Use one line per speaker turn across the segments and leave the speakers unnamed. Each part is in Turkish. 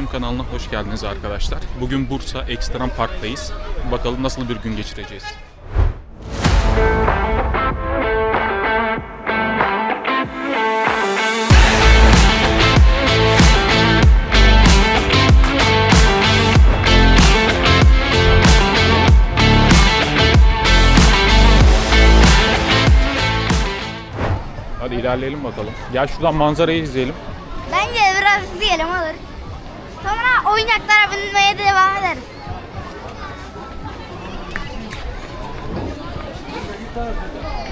Bursa'dayım kanalına hoş geldiniz arkadaşlar. Bugün Bursa Ekstrem Park'tayız. Bakalım nasıl bir gün geçireceğiz. Hadi ilerleyelim bakalım. Gel şuradan manzarayı izleyelim.
Bence biraz diyelim olur. Sonra oyuncaklara binmeye devam ederiz.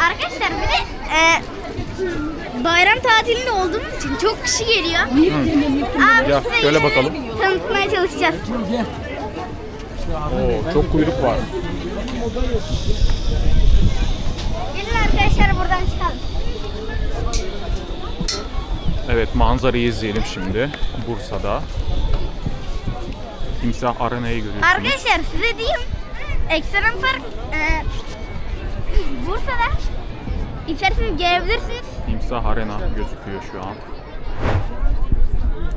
Arkadaşlar bir de e, bayram tatilinde olduğumuz için çok kişi geliyor. Abi
Ya,
size
şöyle bakalım.
Tanıtmaya çalışacağız.
Oo, çok kuyruk var.
Gelin arkadaşlar buradan çıkalım.
Evet manzarayı izleyelim şimdi. Bursa'da. Timsah Arena'yı görüyorsunuz.
Arkadaşlar size diyeyim. Ekstrem Park e, Bursa'da içerisine gelebilirsiniz.
Timsah Arena gözüküyor şu an.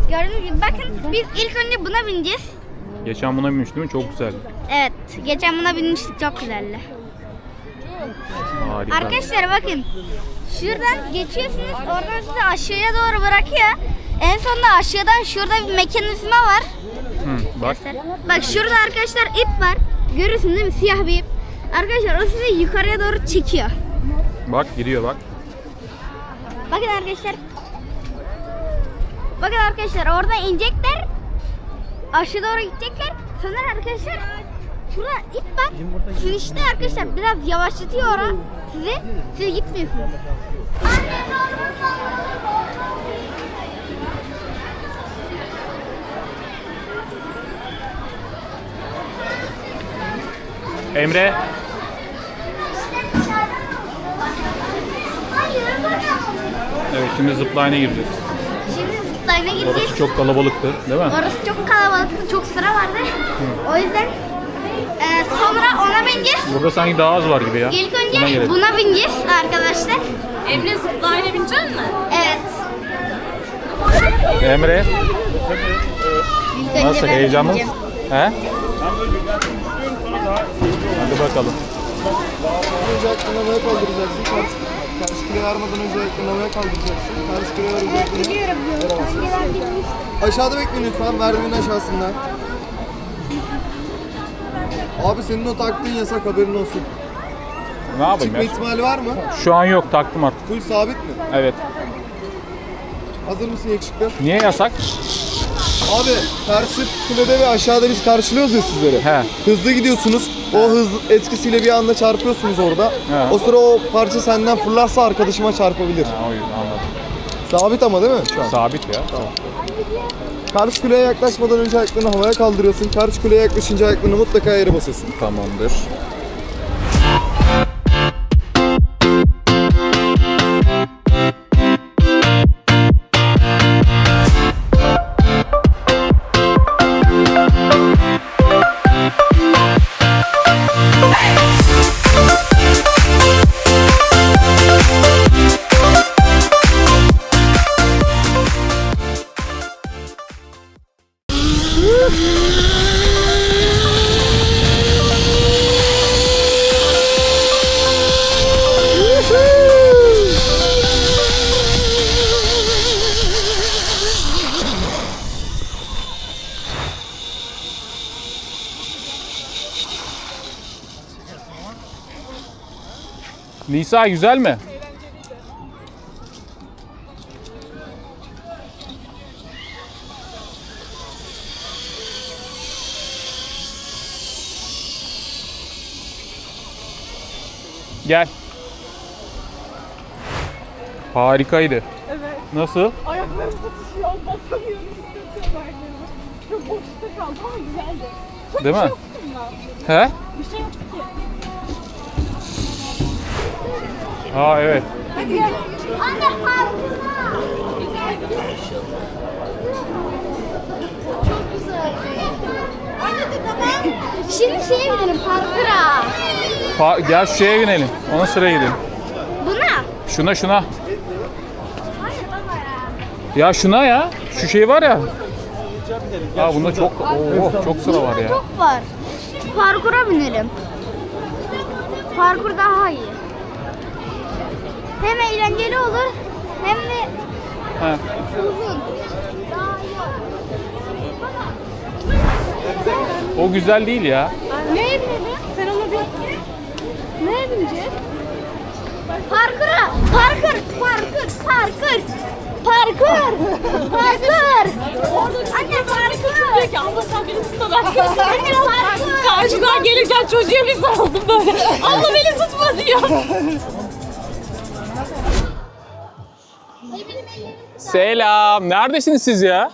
Gördüğünüz gibi bakın biz ilk önce buna bineceğiz.
Geçen buna binmiş değil mi? Çok güzel.
Evet, geçen buna binmiştik çok güzeldi.
Harika.
Arkadaşlar bakın, şuradan geçiyorsunuz, oradan sizi aşağıya doğru bırakıyor. En sonunda aşağıdan şurada bir mekanizma var.
Hı, bak.
Bak şurada arkadaşlar ip var. Görüyorsun değil mi? Siyah bir ip. Arkadaşlar o sizi yukarıya doğru çekiyor.
Bak gidiyor bak.
Bakın arkadaşlar. Bakın arkadaşlar orada inecekler. Aşağı doğru gidecekler. Sonra arkadaşlar şurada ip var. Siz işte arkadaşlar biraz yavaşlatıyor ora sizi. Siz gitmiyorsunuz.
Emre. Evet şimdi zipline'e gireceğiz.
Şimdi zipline'a gideceğiz.
Orası çok kalabalıktı değil mi?
Orası çok kalabalıktı. Çok sıra vardı. O yüzden e, sonra ona bineceğiz.
Burada sanki daha az var gibi ya.
İlk
Buna
önce
gelelim.
buna bineceğiz arkadaşlar.
Emre zıplayla binecek mi?
Evet.
Emre
İlk
nasıl
ben
heyecanlı
bineceğim.
mısın? He? Hadi bakalım.
Önce havaya kaldıracaksın. Karşı, karşı kilo vermeden önce havaya kaldıracaksın. Karşı kilo ver
Biliyorum. Binmiştim.
Aşağıda bekle lütfen. Merdivenin aşağısında. Abi senin o taktığın yasak haberin olsun.
Ne yapayım
Çıkma
ya?
ihtimali var mı?
Şu an yok taktım artık.
Full sabit mi?
Evet.
Hazır mısın yakışıklı?
Niye yasak?
Abi karşı kulede ve aşağıda biz karşılıyoruz ya sizleri.
He.
Hızlı gidiyorsunuz. O hız etkisiyle bir anda çarpıyorsunuz orada. O sıra o parça senden fırlarsa arkadaşıma çarpabilir.
Ha, o yüzden anladım.
Sabit ama değil mi şu an?
Sabit ya.
Karşı kuleye yaklaşmadan önce ayaklarını havaya kaldırıyorsun. Karşı kuleye yaklaşınca ayaklarını mutlaka yere basıyorsun.
Tamamdır. Nisa güzel mi? Gel. Harikaydı.
Evet.
Nasıl?
Ayaklarım tutuşuyor. Basamıyorum. Çok boşlukta kaldım ama güzeldi. Çok
Değil
bir
mi?
şey yoktu bunda.
He?
Bir şey yoktu ki.
Aa evet.
Hadi gel.
Anne parkına. Çok güzel. Şimdi şeye gidelim parkura.
Pa- gel şeye binelim. Ona sıraya gidelim.
Buna.
Şuna şuna.
Hayır baba ya.
Ya şuna ya. Şu şey var ya. Aa bunda çok Oo, çok sıra var ya.
Çok var. Parkura binelim. Parkur daha iyi. Hem eğlenceli olur hem de
Ha.
uzun.
O güzel değil ya.
Neye binelim? Sen ona bir... Neye bineceğiz?
Parkura! Parkur! Parkur! Parkur! Parkur! Parkur! Anne parkur!
Diyor ki abla sen beni tutma ben.
Anne parkur!
Karşıdan gelirken çocuğa bir sarıldım böyle. Abla beni tutma diyor.
Selam. Neredesiniz siz ya?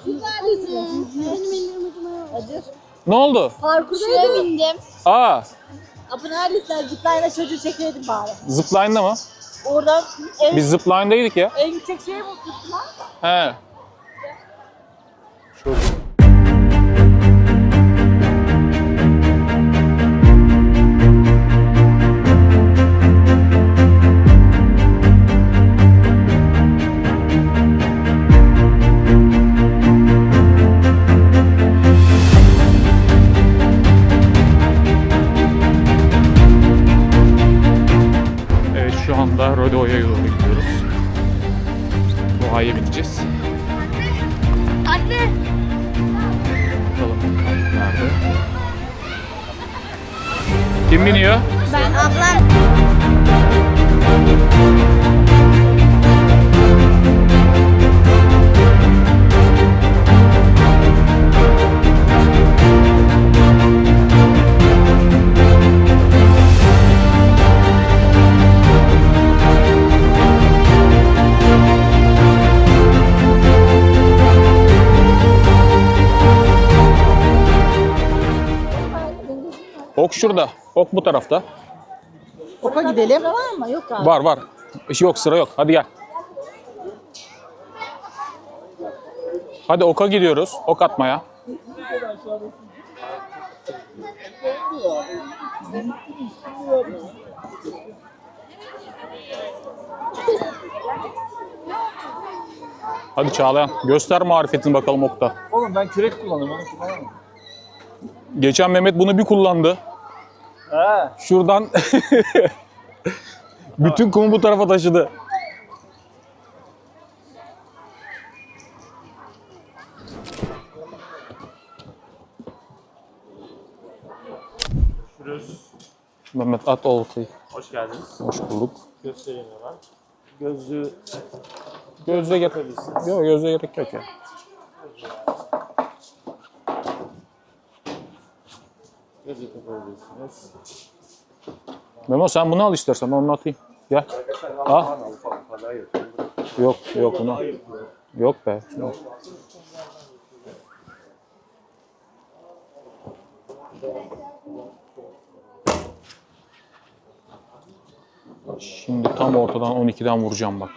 Ne oldu?
Parkura bindim.
Aa,
Abi neredesin? Zipline'da çocuğu çekeydin bari.
zipline'da mı?
Oradan en,
Biz zipline'daydık ya.
en yüksek şeye mi oturttular?
He. Şurada. Şurada. Ok bu tarafta.
Oka gidelim. Var mı? Yok abi.
Var var. İş yok sıra yok. Hadi gel. Hadi oka gidiyoruz. Ok atmaya. Hadi Çağlayan göster marifetini bakalım okta.
Oğlum ben kürek. Onu kullanamam.
Geçen Mehmet bunu bir kullandı.
He.
Şuradan bütün kumu bu tarafa taşıdı. Mehmet at oltayı.
Hoş geldiniz.
Hoş bulduk.
Göstereyim hemen. Gözlüğü
Gözle gerek Yok gözle gerek yok ya.
Gözlüğü takabilirsiniz.
Memo sen bunu al istersen ben onu atayım. Gel. Al. Yok yok bunu. Yok be. Yok. Şimdi tam ortadan 12'den vuracağım bak.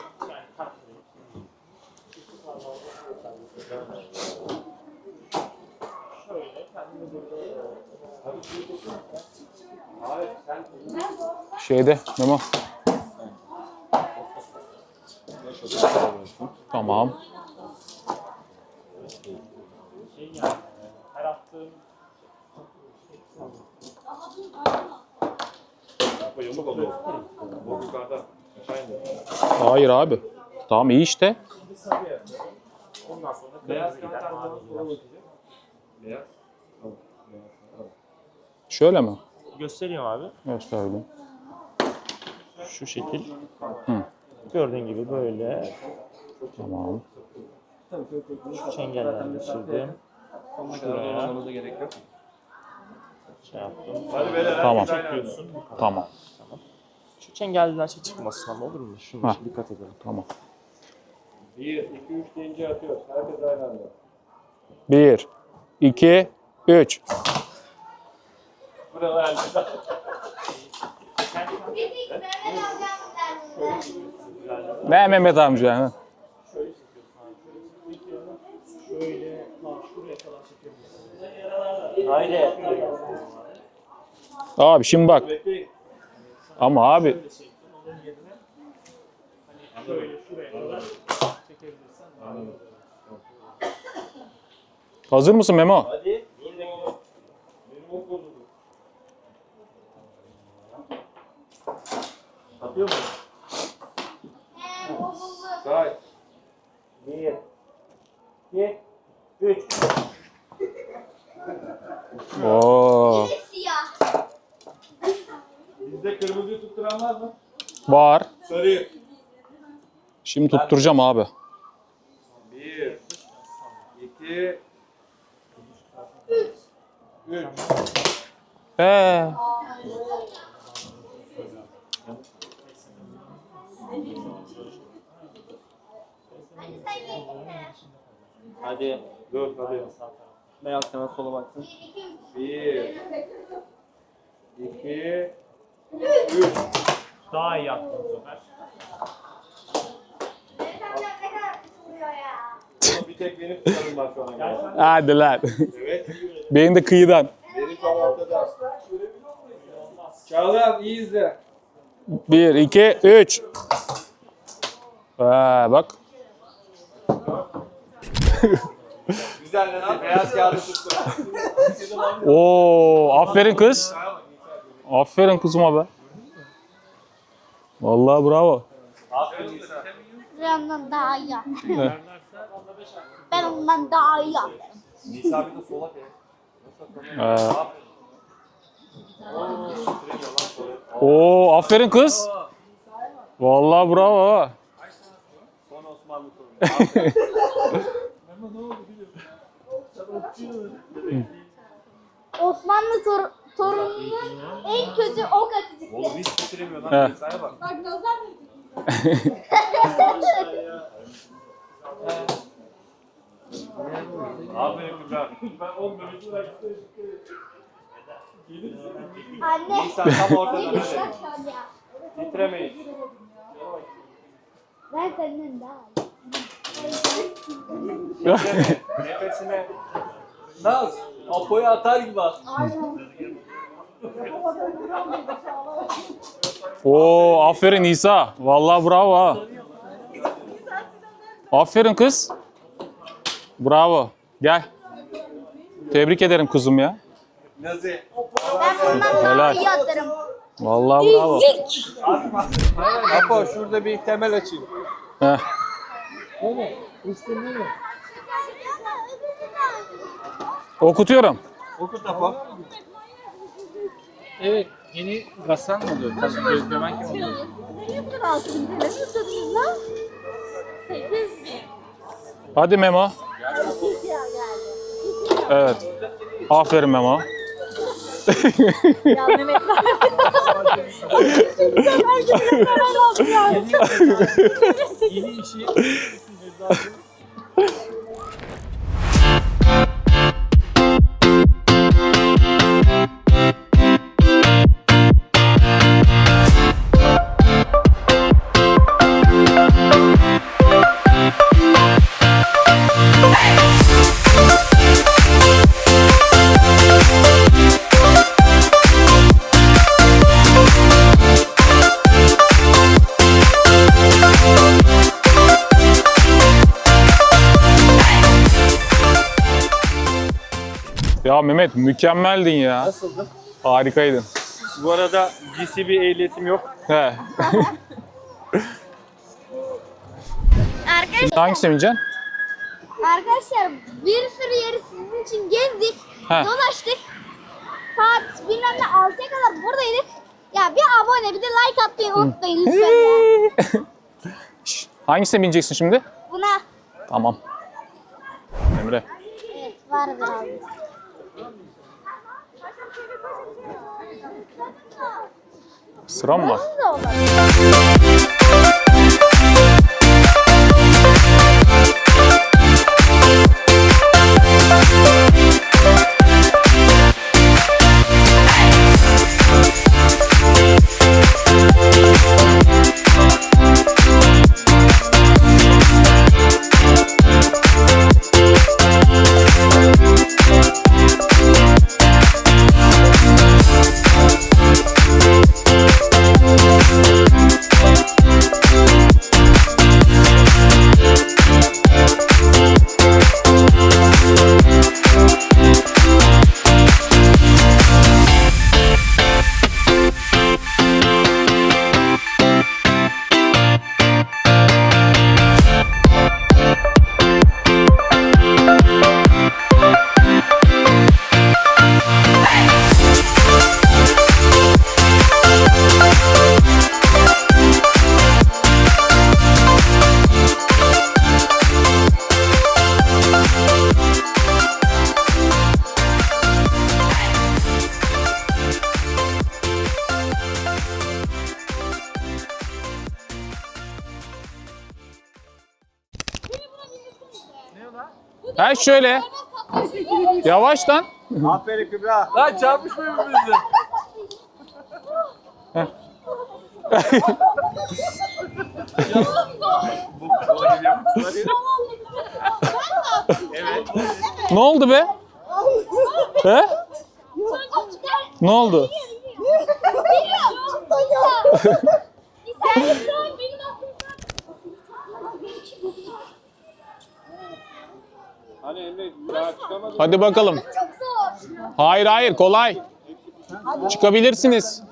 Şeyde Memo. Tamam. Hayır abi. Tamam iyi işte. Şöyle mi?
Göstereyim abi.
Gösterdim.
Şu şekil.
Hı.
Gördüğün gibi böyle
Tamam.
şu çengelden geçirdim. Şuraya şey yaptım.
Tamam.
Çekiyorsun.
Tamam.
Şu çengelden şey çıkmasın ama olur mu? Şuna
Ha.
dikkat edelim.
Tamam.
1, 2, 3 deyince atıyoruz. Herkes aynı anda.
1 2 3 Ne Mehmet amca? ha?
Haydi.
Abi şimdi bak. Ama abi Hazır mısın Memo?
Hadi. Dur Memo. Benim ok bozuldu. Atıyor mu? Say. Bir. İki. Üç.
Oo.
Bizde kırmızıyı tutturan var mı?
Var.
Sarıyı.
Şimdi tutturacağım abi.
Bir. iki, Üç.
He.
Hadi. Dur hadi.
Beyaz kanat sola baksın.
Bir. iki, Üç.
Daha iyi attın bu sefer.
Ama bir tek benim tutarım var şu ana kadar.
Hadi lan.
Evet.
Benim de kıyıdan.
Benim tam ortada. Çağlar iyi izle.
1, 2, 3. Ha, bak.
Güzel lan. Beyaz kağıdı tuttu.
Oo, aferin kız. Aferin kızıma be. Vallahi bravo.
Aferin İsa.
Rüyamdan daha iyi yaptım. Ben ondan daha iyi yaptım.
Nisa bir de sola be.
Ee, Oo, aferin kız. Vallahi bravo.
Son Osmanlı torunu.
Osmanlı tor torununun en kötü ok atıcısı.
Oğlum hiç bitiremiyor lan. Nisa'ya bak. Aferin kızlar. Ben on bölümcü
Anne.
Nisa tam ortada
Ne
böyle. Titremeyin.
Daha.
Nefesine.
Naz, Apo'yu atar gibi at.
Oo, aferin İsa. Vallahi bravo ha. Aferin kız. Bravo. Gel. Tebrik ederim kızım ya.
Nazi.
Ben bundan daha
Helal.
iyi atarım.
Vallahi bravo.
Apo şurada bir temel açayım.
Heh. Okutuyorum.
Okut Apo. Evet, yeni Gassan mı oluyor? Tabii gözlemen kim oluyor?
Niye bu kadar altı bin TL lan? Sekiz bin.
Hadi Memo.
İki ya geldi.
Evet. Aferin Memo.
Ya Mehmet var. Herkese karar aldım ya.
Yeni işi 감사합니다.
Ya Mehmet mükemmeldin ya.
nasıldı?
Harikaydın.
Bu arada GCB ehliyetim yok.
He.
Arkadaşlar,
Hangisine bineceksin?
arkadaşlar bir sürü yeri sizin için gezdik.
He.
Dolaştık. Saat bilmem ne 6'ya kadar buradaydık. Ya bir abone bir de like atmayı unutmayın lütfen ya.
Şş, Hangisine bineceksin şimdi?
Buna
Tamam. Emre.
evet vardır abi.
Sıram mı var?
Nasıl da olur?
Ha şöyle. Yavaş lan.
Aferin Kübra. Lan çarpmış mı birbirimize?
Ne oldu be? He? Ne oldu?
Hani Emre daha çıkamadın.
Hadi bakalım. Hayır hayır kolay. Çıkabilirsiniz.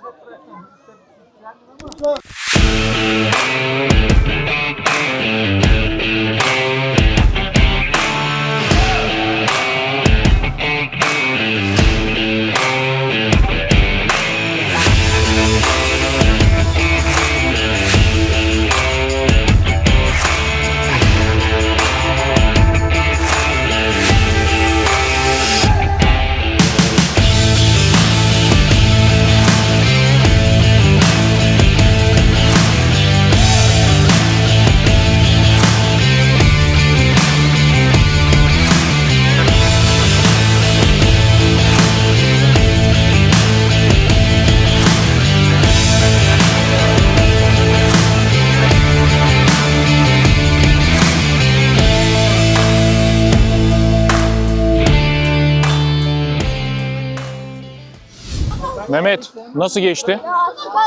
Mehmet nasıl geçti?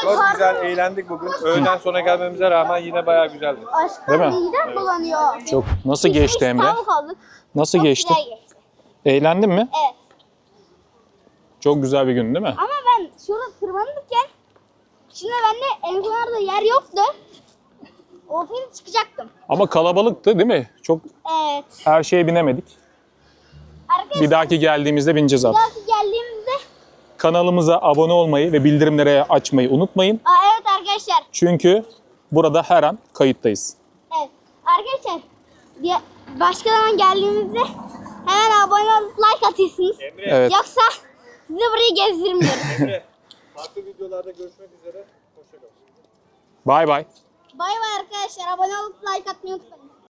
Çok güzel eğlendik bugün. Öğleden sonra gelmemize rağmen yine bayağı güzeldi.
Aşkım
Değil mi?
midem bulanıyor.
Çok. Nasıl geçti Emre? Nasıl
Çok
geçti?
güzel geçti.
Eğlendin mi?
Evet.
Çok güzel bir gün değil mi?
Ama ben şurada tırmanırken şimdi bende en kenarda yer yoktu. Olsaydı çıkacaktım.
Ama kalabalıktı değil mi? Çok
Evet.
her şeye binemedik.
Arkadaşlar
Bir dahaki geldiğimizde bineceğiz
bir
artık. Kanalımıza abone olmayı ve bildirimlere açmayı unutmayın.
Aa, evet arkadaşlar.
Çünkü burada her an kayıttayız.
Evet. Arkadaşlar başka zaman geldiğimizde hemen abone olup like atıyorsunuz.
Evet.
Yoksa sizi burayı gezdirmiyorum.
Emre, farklı videolarda görüşmek üzere. Hoşçakalın.
Bay bay.
bay bay arkadaşlar. Abone olup like atmayı unutmayın.